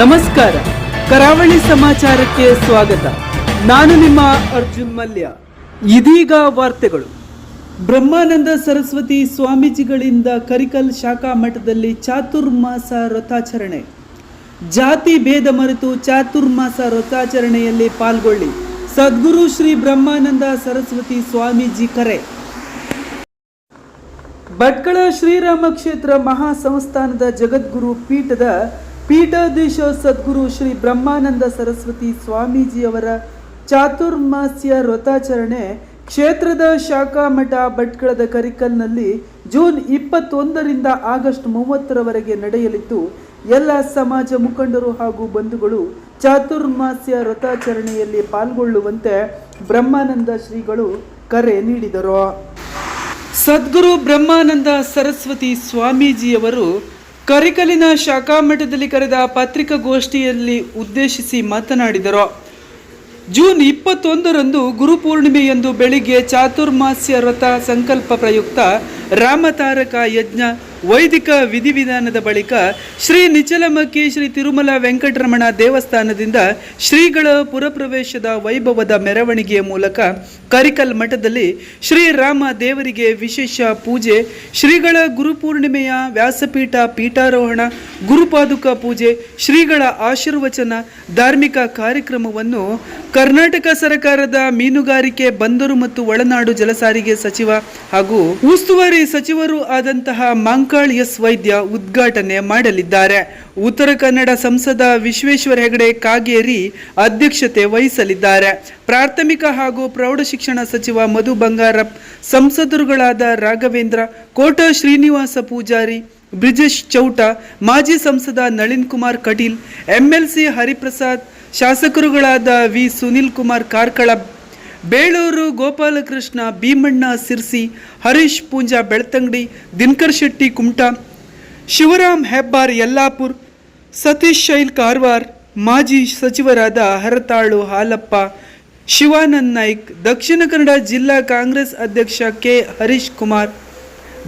ನಮಸ್ಕಾರ. ಕರಾವಳಿ ಸಮಾಚಾರಕ್ಕೆ ಸ್ವಾಗತ. ನಾನು ನಿಮ್ಮ ಅರ್ಜುನ್ ಮಲ್ಯ. ಇದೀಗ ವಾರ್ತೆಗಳು. ಬ್ರಹ್ಮಾನಂದ ಸರಸ್ವತಿ ಸ್ವಾಮೀಜಿಗಳಿಂದ ಕರಿಕಲ್ ಶಾಖಾ ಮಠದಲ್ಲಿ ಚಾತುರ್ಮಾಸ ವ್ರತಾಚರಣೆ ಜಾತಿ ಭೇದ ಮರೆತು ಚಾತುರ್ಮಾಸ ವ್ರತಾಚರಣೆಯಲ್ಲಿ ಪಾಲ್ಗೊಳ್ಳಿ. ಸದ್ಗುರು ಶ್ರೀ ಬ್ರಹ್ಮಾನಂದ ಸರಸ್ವತಿ ಸ್ವಾಮೀಜಿ ಕರೆ. ಭಟ್ಕಳ ಶ್ರೀರಾಮ ಕ್ಷೇತ್ರ ಮಹಾಸಂಸ್ಥಾನದ ಜಗದ್ಗುರು ಪೀಠದ ಪೀಠಾಧೀಶ ಸದ್ಗುರು ಶ್ರೀ ಬ್ರಹ್ಮಾನಂದ ಸರಸ್ವತಿ ಸ್ವಾಮೀಜಿಯವರ ಚಾತುರ್ಮಾಸ್ಯ ವ್ರತಾಚರಣೆ ಕ್ಷೇತ್ರದ ಶಾಖಾ ಮಠ ಭಟ್ಕಳದ ಕರಿಕಲ್ನಲ್ಲಿ ಜೂನ್ ಇಪ್ಪತ್ತೊಂದರಿಂದ ಆಗಸ್ಟ್ ಮೂವತ್ತರವರೆಗೆ ನಡೆಯಲಿದ್ದು, ಎಲ್ಲ ಸಮಾಜ ಮುಖಂಡರು ಹಾಗೂ ಬಂಧುಗಳು ಚಾತುರ್ಮಾಸ್ಯ ವ್ರತಾಚರಣೆಯಲ್ಲಿ ಪಾಲ್ಗೊಳ್ಳುವಂತೆ ಬ್ರಹ್ಮಾನಂದ ಶ್ರೀಗಳು ಕರೆ ನೀಡಿದರು. ಸದ್ಗುರು ಬ್ರಹ್ಮಾನಂದ ಸರಸ್ವತಿ ಸ್ವಾಮೀಜಿಯವರು ಕರಿಕಲಿನ ಶಾಖಾ ಮಠದಲ್ಲಿ ಕರೆದ ಪತ್ರಿಕಾಗೋಷ್ಠಿಯಲ್ಲಿ ಉದ್ದೇಶಿಸಿ ಮಾತನಾಡಿದರು. ಜೂನ್ ಇಪ್ಪತ್ತೊಂದರಂದು ಗುರುಪೂರ್ಣಿಮೆಯಂದು ಬೆಳಿಗ್ಗೆ ಚಾತುರ್ಮಾಸ್ಯ ವ್ರತ ಸಂಕಲ್ಪ ಪ್ರಯುಕ್ತ ರಾಮತಾರಕ ಯಜ್ಞ ವೈದಿಕ ವಿಧಿವಿಧಾನದ ಬಳಿಕ ಶ್ರೀ ನಿಚಲಮಕ್ಕಿ ಶ್ರೀ ತಿರುಮಲ ವೆಂಕಟರಮಣ ದೇವಸ್ಥಾನದಿಂದ ಶ್ರೀಗಳ ಪುರಪ್ರವೇಶದ ವೈಭವದ ಮೆರವಣಿಗೆಯ ಮೂಲಕ ಕರಿಕಲ್ ಮಠದಲ್ಲಿ ಶ್ರೀರಾಮ ದೇವರಿಗೆ ವಿಶೇಷ ಪೂಜೆ, ಶ್ರೀಗಳ ಗುರುಪೂರ್ಣಿಮೆಯ ವ್ಯಾಸಪೀಠ ಪೀಠಾರೋಹಣ, ಗುರುಪಾದುಕ ಪೂಜೆ, ಶ್ರೀಗಳ ಆಶೀರ್ವಚನ ಧಾರ್ಮಿಕ ಕಾರ್ಯಕ್ರಮವನ್ನು ಕರ್ನಾಟಕ ಸರ್ಕಾರದ ಮೀನುಗಾರಿಕೆ ಬಂದರು ಮತ್ತು ಒಳನಾಡು ಜಲಸಾರಿಗೆ ಸಚಿವ ಹಾಗೂ ಉಸ್ತುವಾರಿ ಸಚಿವರು ಆದಂತಹ ಮಾಂಕಾಳ್ ಎಸ್ ವೈದ್ಯ ಉದ್ಘಾಟನೆ ಮಾಡಲಿದ್ದಾರೆ. ಉತ್ತರ ಕನ್ನಡ ಸಂಸದ ವಿಶ್ವೇಶ್ವರ ಹೆಗಡೆ ಕಾಗೇರಿ ಅಧ್ಯಕ್ಷತೆ ವಹಿಸಲಿದ್ದಾರೆ. ಪ್ರಾಥಮಿಕ ಹಾಗೂ ಪ್ರೌಢಶಿಕ್ಷಣ ಸಚಿವ ಮಧು ಬಂಗಾರಪ್ ಸಂಸದರುಗಳಾದ ರಾಘವೇಂದ್ರ, ಕೋಟ ಶ್ರೀನಿವಾಸ ಪೂಜಾರಿ, ಬ್ರಿಜೇಶ್ ಚೌಟ, ಮಾಜಿ ಸಂಸದ ನಳಿನ್ ಕುಮಾರ್ ಕಟೀಲ್, ಎಂಎಲ್ಸಿ ಹರಿಪ್ರಸಾದ್, ಶಾಸಕರುಗಳಾದ ವಿ ಸುನಿಲ್ ಕುಮಾರ್ ಕಾರ್ಕಳ ಬೇಳೂರು ಗೋಪಾಲಕೃಷ್ಣ, ಭೀಮಣ್ಣ ಸಿರ್ಸಿ, ಹರೀಶ್ ಪೂಂಜಾ ಬೆಳ್ತಂಗಡಿ, ದಿನಕರ್ ಶೆಟ್ಟಿ ಕುಮಟಾ, ಶಿವರಾಮ್ ಹೆಬ್ಬಾರ್ ಯಲ್ಲಾಪುರ್, ಸತೀಶ್ ಶೈಲ್ ಕಾರ್ವಾರ್, ಮಾಜಿ ಸಚಿವರಾದ ಹರತಾಳು ಹಾಲಪ್ಪ, ಶಿವಾನಂದ್ ನಾಯ್ಕ್, ದಕ್ಷಿಣ ಕನ್ನಡ ಜಿಲ್ಲಾ ಕಾಂಗ್ರೆಸ್ ಅಧ್ಯಕ್ಷ ಕೆ ಹರೀಶ್ ಕುಮಾರ್,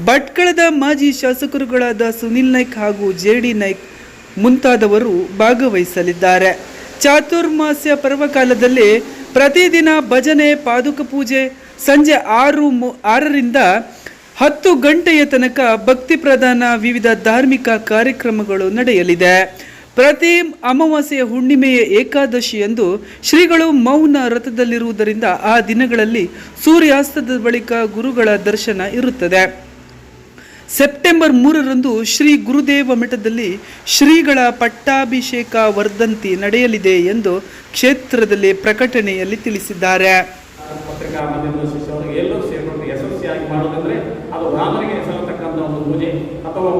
ಭಟ್ಕಳದ ಮಾಜಿ ಶಾಸಕರುಗಳಾದ ಸುನಿಲ್ ನಾಯ್ಕ್ ಹಾಗೂ ಜೆ ಡಿ ನಾಯ್ಕ್ ಮುಂತಾದವರು ಭಾಗವಹಿಸಲಿದ್ದಾರೆ. ಚಾತುರ್ಮಾಸ್ಯ ಪರ್ವಕಾಲದಲ್ಲಿ ಪ್ರತಿದಿನ ಭಜನೆ, ಪಾದುಕ ಪೂಜೆ ಸಂಜೆ ಆರು ಮು- ಆರರಿಂದ ಹತ್ತು ಗಂಟೆಯ ತನಕ ಭಕ್ತಿ ಪ್ರಧಾನ ವಿವಿಧ ಧಾರ್ಮಿಕ ಕಾರ್ಯಕ್ರಮಗಳು ನಡೆಯಲಿದೆ. ಪ್ರತಿ ಅಮಾವಾಸ್ಯೆಯ ಹುಣ್ಣಿಮೆಯ ಏಕಾದಶಿಯಂದು ಶ್ರೀಗಳು ಮೌನ ರಥದಲ್ಲಿರುವುದರಿಂದ ಆ ದಿನಗಳಲ್ಲಿ ಸೂರ್ಯಾಸ್ತದ ಬಳಿಕ ಗುರುಗಳ ದರ್ಶನ ಇರುತ್ತದೆ. ಸೆಪ್ಟೆಂಬರ್ ಮೂರರಂದು ಶ್ರೀ ಗುರುದೇವ ಮಠದಲ್ಲಿ ಶ್ರೀಗಳ ಪಟ್ಟಾಭಿಷೇಕ ವರ್ಧಂತಿ ನಡೆಯಲಿದೆ ಎಂದು ಕ್ಷೇತ್ರದಲ್ಲಿ ಪ್ರಕಟಣೆಯಲ್ಲಿ ತಿಳಿಸಿದ್ದಾರೆ. ಅಥವಾ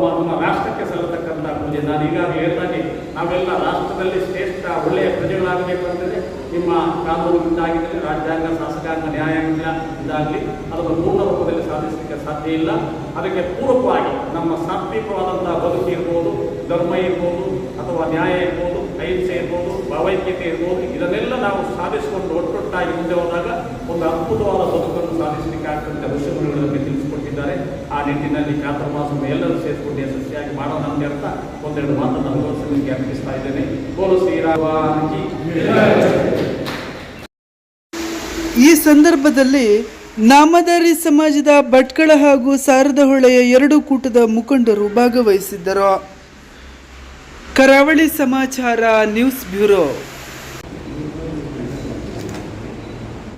ರಾಷ್ಟ್ರಕ್ಕೆ ಸಲ್ಲತಕ್ಕಂಥ ಪೂಜೆ. ನಾನು ಈಗಾಗಲೇ ಹೇಳ್ತಾನೆ ನಾವೆಲ್ಲ ರಾಷ್ಟ್ರದಲ್ಲಿ ಶ್ರೇಷ್ಠ ಒಳ್ಳೆಯ ಪ್ರಜೆಗಳಾಗಬೇಕು ಅಂತಂದರೆ ನಿಮ್ಮ ಕಾನೂನಿಂದಾಗಿದ್ದರೆ ರಾಜ್ಯಾಂಗ, ಶಾಸಕಾಂಗ, ನ್ಯಾಯಾಂಗ ಇದಾಗಲಿ, ಅದನ್ನು ಪೂರ್ಣ ರೂಪದಲ್ಲಿ ಸಾಧಿಸಲಿಕ್ಕೆ ಸಾಧ್ಯ ಇಲ್ಲ. ಅದಕ್ಕೆ ಪೂರಕವಾಗಿ ನಮ್ಮ ಸಾತ್ವಿಕವಾದಂತಹ ಬದುಕು ಇರ್ಬೋದು, ಧರ್ಮ ಇರ್ಬೋದು, ಅಥವಾ ನ್ಯಾಯ ಇರ್ಬೋದು, ಅಹಿಂಸೆ ಇರ್ಬೋದು, ಭಾವೈಕ್ಯತೆ ಇರ್ಬೋದು, ಇದನ್ನೆಲ್ಲ ನಾವು ಸಾಧಿಸಿಕೊಂಡು ಒಟ್ಟೊಟ್ಟಾಗಿ ಮುಂದೆ ಹೋದಾಗ ಒಂದು ಅದ್ಭುತವಾದ ಬದುಕನ್ನು ಸಾಧಿಸಲಿಕ್ಕೆ ಋಷಿಮುನಿಗಳು ನಮಗೆ ತಿಳಿಸಿಕೊಟ್ಟಿದ್ದಾರೆ. ಆ ನಿಟ್ಟಿನಲ್ಲಿ ಚಾತುರ್ಮಾಸವನ್ನು ಎಲ್ಲರೂ ಸೇರಿಸಿಕೊಂಡು ಅಂತ ಒಂದೆರಡು ಮಾತನ್ನು ಅನುಭವಿಸಲಿಕ್ಕೆ ಅರ್ಪಿಸ್ತಾ ಇದ್ದೇನೆ. ಬೋಲು ಶ್ರೀರಾಮ ಈ ಸಂದರ್ಭದಲ್ಲಿ ನಾಮಧಾರಿ ಸಮಾಜದ ಭಟ್ಕಳ ಹಾಗೂ ಸಾರದಹೊಳೆಯ ಎರಡು ಕೂಟದ ಮುಖಂಡರು ಭಾಗವಹಿಸಿದ್ದರು. ಕರಾವಳಿ ಸಮಾಚಾರ ನ್ಯೂಸ್ ಬ್ಯೂರೋ.